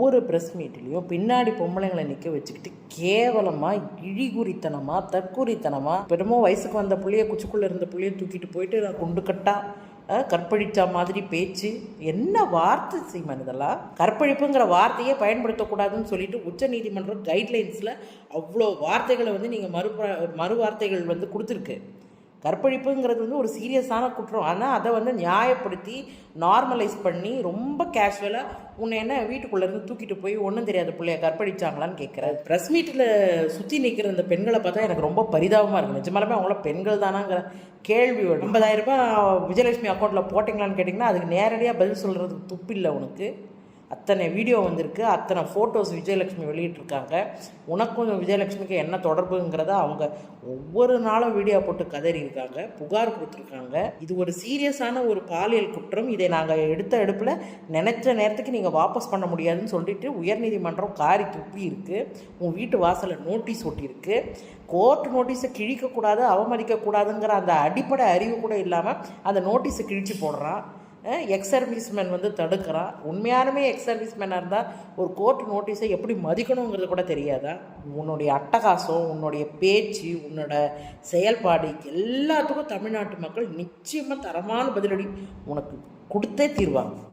ஒவ்வொரு ப்ரெஸ் மீட்லேயும் பின்னாடி பொம்பளைங்களை நிற்க வச்சுக்கிட்டு கேவலமாக இழிகுறித்தனமாக தற்குறித்தனமாக பெருமோ வயசுக்கு வந்த புள்ளைய குச்சிக்குள்ளே இருந்த புள்ளைய தூக்கிட்டு போயிட்டு நான் குண்டு கட்டா கற்பழிச்சா மாதிரி பேச்சு என்ன வார்த்தை சீமான் இதெல்லாம்? கற்பழிப்புங்கிற வார்த்தையே பயன்படுத்தக்கூடாதுன்னு சொல்லிட்டு உச்ச நீதிமன்றம் கைட்லைன்ஸில் அவ்வளோ வார்த்தைகளை வந்து நீங்கள் மறு மறு வார்த்தைகள் வந்து கொடுத்துருக்கு. கற்பழிப்புங்கிறது வந்து ஒரு சீரியஸான குற்றம். ஆனால் அதை வந்து நியாயப்படுத்தி நார்மலைஸ் பண்ணி ரொம்ப கேஷுவலாக உன்னை என்ன வீட்டுக்குள்ளேருந்து தூக்கிட்டு போய் ஒன்றும் தெரியாத பிள்ளைய கற்பழிச்சாங்களான்னு கேட்குறேன் ப்ரெஸ் மீட்டில் சுற்றி நிற்கிற இந்த பெண்களை பார்த்தா எனக்கு ரொம்ப பரிதாபமாக இருக்கும் நிஜமாலுமே அவங்கள பெண்கள் தானாங்கிற கேள்வி வரும். ஐம்பதாயிரம் ரூபாய் விஜயலட்சுமி அக்கௌண்ட்டில் போட்டிங்களான்னு கேட்டிங்கன்னா அதுக்கு நேரடியாக பதில் சொல்கிறதுக்கு துப்பில்லை உனக்கு. அத்தனை வீடியோ வந்திருக்கு. அத்தனை ஃபோட்டோஸ் விஜயலட்சுமி வெளியிட்டிருக்காங்க. உனக்கும் விஜயலட்சுமிக்கு என்ன தொடர்புங்கிறத அவங்க ஒவ்வொரு நாளும் வீடியோ போட்டு கதறி இருக்காங்க புகார் கொடுத்துருக்காங்க. இது ஒரு சீரியஸான ஒரு பாலியல் குற்றம். இதை நாங்கள் எடுத்த எடுப்பில் நினச்ச நேரத்துக்கு நீங்கள் வாபஸ் பண்ண முடியாதுன்னு சொல்லிட்டு உயர்நீதிமன்றம் காரி துப்பி இருக்குது உன் வீட்டு வாசலில் நோட்டீஸ் ஒட்டியிருக்கு. கோர்ட் நோட்டீஸை கிழிக்கக்கூடாது அவமதிக்கக்கூடாதுங்கிற அந்த அடிப்படை அறிவு கூட இல்லாமல் அந்த நோட்டீஸை கிழிச்சு போடுறான். எக்ஸ் சர்வீஸ்மேன் வந்து தடுக்கிறான். உண்மையாலுமே எக்ஸ் சர்வீஸ்மேனாக இருந்தால் ஒரு கோர்ட் நோட்டீஸை எப்படி மதிக்கணுங்கிறது கூட தெரியாதா? உன்னுடைய அட்டகாசம் உன்னுடைய பேச்சு உன்னோட செயல்பாடு எல்லாத்துக்கும் தமிழ்நாட்டு மக்கள் நிச்சயமாக தரமான பதிலடி உனக்கு கொடுத்தே தீர்வாங்க.